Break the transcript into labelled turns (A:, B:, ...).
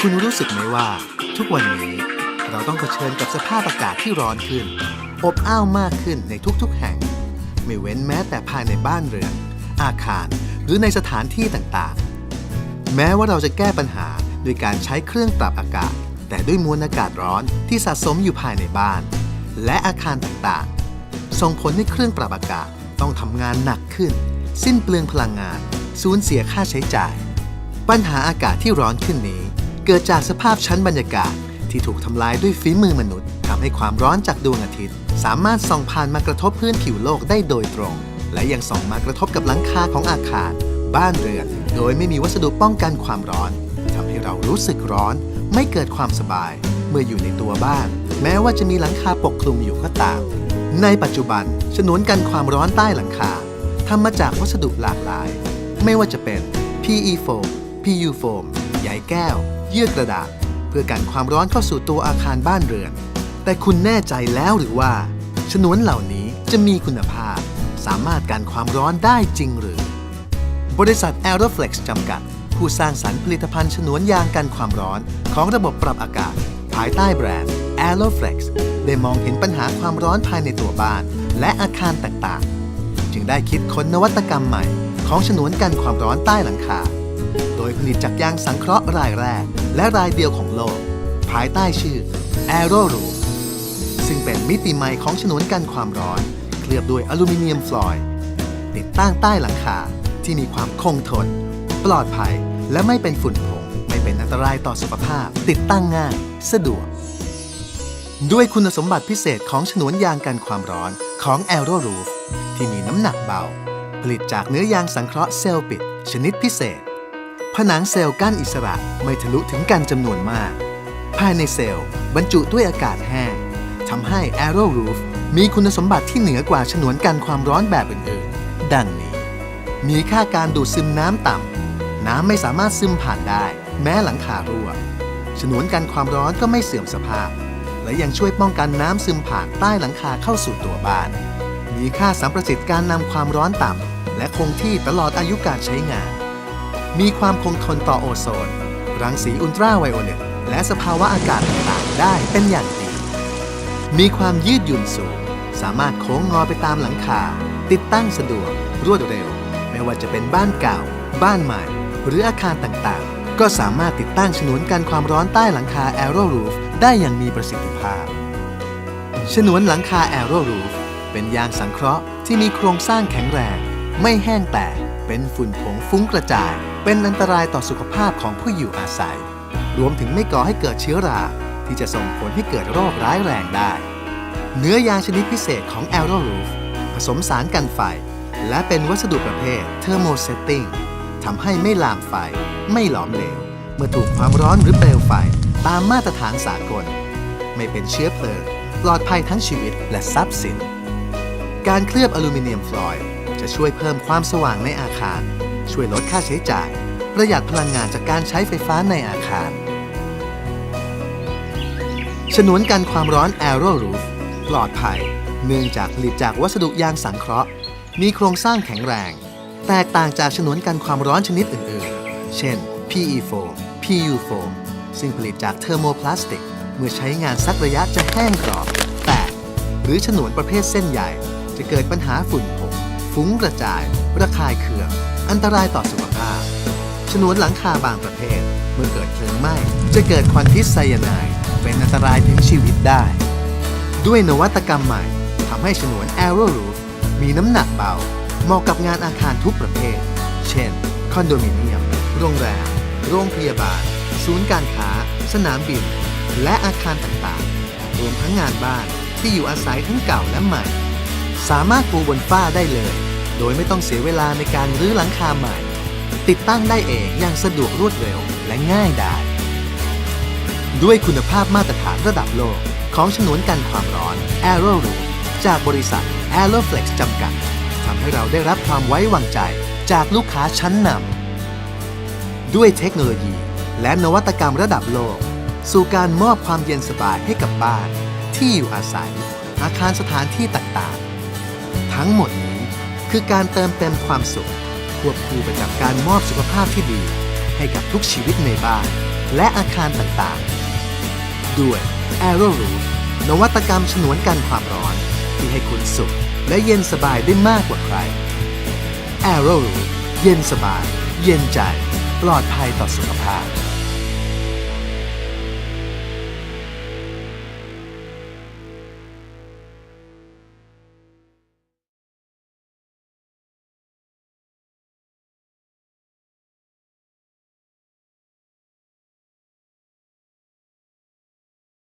A: คุณรู้สึกไหมว่า ทุกวันนี้เราต้องเผชิญกับสภาพอากาศที่ร้อนขึ้น อบอ้าวมากขึ้นในทุกๆแห่ง ไม่เว้นแม้แต่ภายในบ้านเรือน อาคาร หรือในสถานที่ต่างๆ แม้ว่าเราจะแก้ปัญหาด้วยการใช้เครื่องปรับอากาศ แต่ด้วยมวลอากาศร้อนที่สะสมอยู่ภายในบ้าน และอาคารต่างๆ ส่งผลให้เครื่องปรับอากาศต้องทำงานหนักขึ้น สิ้นเปลืองพลังงาน สูญเสียค่าใช้จ่าย ปัญหาอากาศที่ร้อนขึ้นนี้ เกิดจากสภาพชั้นบรรยากาศที่ถูกทำลายด้วยฝีมือมนุษย์ทำให้ความร้อนจากดวงอาทิตย์ สามารถส่องผ่านมากระทบพื้นผิวโลกได้โดยตรง และยังส่องมากระทบกับหลังคาของอาคาร บ้านเรือน โดยไม่มีวัสดุป้องกันความร้อนทำให้เรารู้สึกร้อน ไม่เกิดความสบาย เมื่ออยู่ในตัวบ้าน แม้ว่าจะมีหลังคาปกคลุมอยู่ก็ตาม ในปัจจุบันฉนวนกันความร้อนใต้หลังคา ทำมาจากวัสดุหลากหลาย ไม่ว่าจะเป็น PE foam PU foam ใยแก้ว เยื่อกระดาษ เพื่อกันความร้อนเข้าสู่ตัวอาคารบ้านเรือน แต่คุณแน่ใจแล้วหรือว่า ฉนวนเหล่านี้จะมีคุณภาพ สามารถกันความร้อนได้จริงหรือ บริษัท Aeroflex จำกัด ผู้สร้างสรรค์ผลิตภัณฑ์ฉนวนยางกันความร้อนของระบบปรับอากาศ ภายใต้แบรนด์ Aeroflex ได้มองเห็นปัญหาความร้อนภายในตัวบ้าน และอาคารต่างๆ จึงได้คิดค้นนวัตกรรมใหม่ ของฉนวนกันความร้อนใต้หลังคา โดยผลิตจากยางสังเคราะห์รายแรก และรายเดียวของโลก ภายใต้ชื่อ Aero Roof ซึ่งเป็นมิติใหม่ของฉนวนกันความร้อน เคลือบด้วยอลูมิเนียมฟลอยด์ติดตั้งใต้หลังคาที่มีความคงทน ปลอดภัย และไม่เป็นฝุ่นผงไม่เป็นอันตรายต่อสุขภาพ ติดตั้งง่าย สะดวก ด้วยคุณสมบัติพิเศษของฉนวนยางกันความร้อนของ Aero Roof ที่มีน้ำหนักเบา ผลิตจากเนื้อยางสังเคราะห์เซลล์ปิด ชนิดพิเศษ ผนังเซลล์กั้นอิสระไม่ทะลุถึงกันจำนวนมาก ภายในเซลล์บรรจุด้วยอากาศแห้งทำให้ Aero Roof มีคุณสมบัติที่เหนือกว่าฉนวนกันความร้อนแบบอื่นๆ ดังนี้ มีค่าการดูดซึมน้ำต่ำ น้ำไม่สามารถซึมผ่านได้ แม้หลังคารั่ว ฉนวนกันความร้อนก็ไม่เสื่อมสภาพ และยังช่วยป้องกันน้ำซึมผ่านใต้หลังคาเข้าสู่ตัวบ้าน มีค่าสัมประสิทธิ์การนำความร้อนต่ำ และคงที่ตลอดอายุการใช้งาน มีความคงทนต่อโอโซน รังสีอุลตราไวโอเลตและสภาวะอากาศต่างๆได้เป็นอย่างดี มีความยืดหยุ่นสูง สามารถโค้งงอไปตามหลังคา ติดตั้งสะดวก รวดเร็ว ไม่ว่าจะเป็นบ้านเก่า บ้านใหม่ หรืออาคารต่างๆ ก็สามารถติดตั้งฉนวนกันความร้อนใต้หลังคา Aero Roof ได้อย่างมีประสิทธิภาพ ฉนวนหลังคา Aero Roof เป็นยางสังเคราะห์ที่มีโครงสร้างแข็งแรง ไม่แห้งแตก เป็นฝุ่นผงฟุ้งกระจาย เป็นอันตรายต่อสุขภาพของผู้อยู่อาศัย รวมถึงไม่ก่อให้เกิดเชื้อรา ที่จะส่งผลให้เกิดโรคร้ายแรงได้ เนื้อยางชนิดพิเศษของ Aero Roof ผสมสารกันไฟ และเป็นวัสดุประเภท Thermosetting ทำให้ไม่ลามไฟ ไม่หลอมเหลว เมื่อถูกความร้อนหรือเปลวไฟ ตามมาตรฐานสากล ไม่เป็นเชื้อเพลิงปลอดภัยทั้งชีวิตและทรัพย์สิน การเคลือบอลูมิเนียมฟลอยด์จะช่วยเพิ่มความสว่างในอาคาร ช่วยลดค่าใช้จ่าย ประหยัดพลังงานจากการใช้ไฟฟ้าในอาคาร ฉนวนกันความร้อน Aero Roof ปลอดภัย เนื่องจากผลิตจากวัสดุยางสังเคราะห์ มีโครงสร้างแข็งแรง แตกต่างจากฉนวนกันความร้อนชนิดอื่น ๆ เช่น PE foam PU foam ซึ่งผลิตจากเทอร์โมพลาสติก เมื่อใช้งานสักระยะจะแห้งกรอบ แตก หรือฉนวนประเภทเส้นใหญ่ จะเกิดปัญหาฝุ่นผงฟุ้งกระจาย ระคายเคือง อันตรายต่อสุขภาพ ฉนวนหลังคาบางประเภท เมื่อเกิดเพลิงไหม้จะเกิดควันพิษไซยาไนด์เป็นอันตรายถึงชีวิตได้ ด้วยนวัตกรรมใหม่ทำให้ฉนวน Aero Roof มีน้ำหนักเบา เหมาะกับงานอาคารทุกประเภท เช่น คอนโดมิเนียม โรงแรม โรงพยาบาล ศูนย์การค้า สนามบิน และอาคารต่างๆ รวมทั้งงานบ้านที่อยู่อาศัยทั้งเก่าและใหม่ สามารถปูบนฝ้าได้เลย โดยไม่ต้องเสียเวลาในการรื้อหลังคาใหม่ ติดตั้งได้เองอย่างสะดวกรวดเร็วและง่ายดายด้วยคุณภาพมาตรฐานระดับโลก ของฉนวนกันความร้อน Aero Roof จากบริษัท Aeroflex จำกัดทำให้เราได้รับความไว้วางใจจากลูกค้าชั้นนำด้วยเทคโนโลยี และนวัตกรรมระดับโลก สู่การมอบความเย็นสบายให้กับบ้าน ที่อยู่อาศัย อาคารสถานที่ต่างๆ ทั้งหมดนี้คือการเติมเต็มความสุขควบคู่ไปกับการมอบสุขภาพที่ดี ให้กับทุกชีวิตในบ้าน และอาคารต่างๆ ด้วย a e r o r o o f นวัตกรรมฉนวนกันความร้อน ที่ให้คุณสุข และเย็นสบายได้มากกว่าใคร a e r o r o o f เย็นสบาย เย็นใจ ปลอดภัยต่อสุขภาพ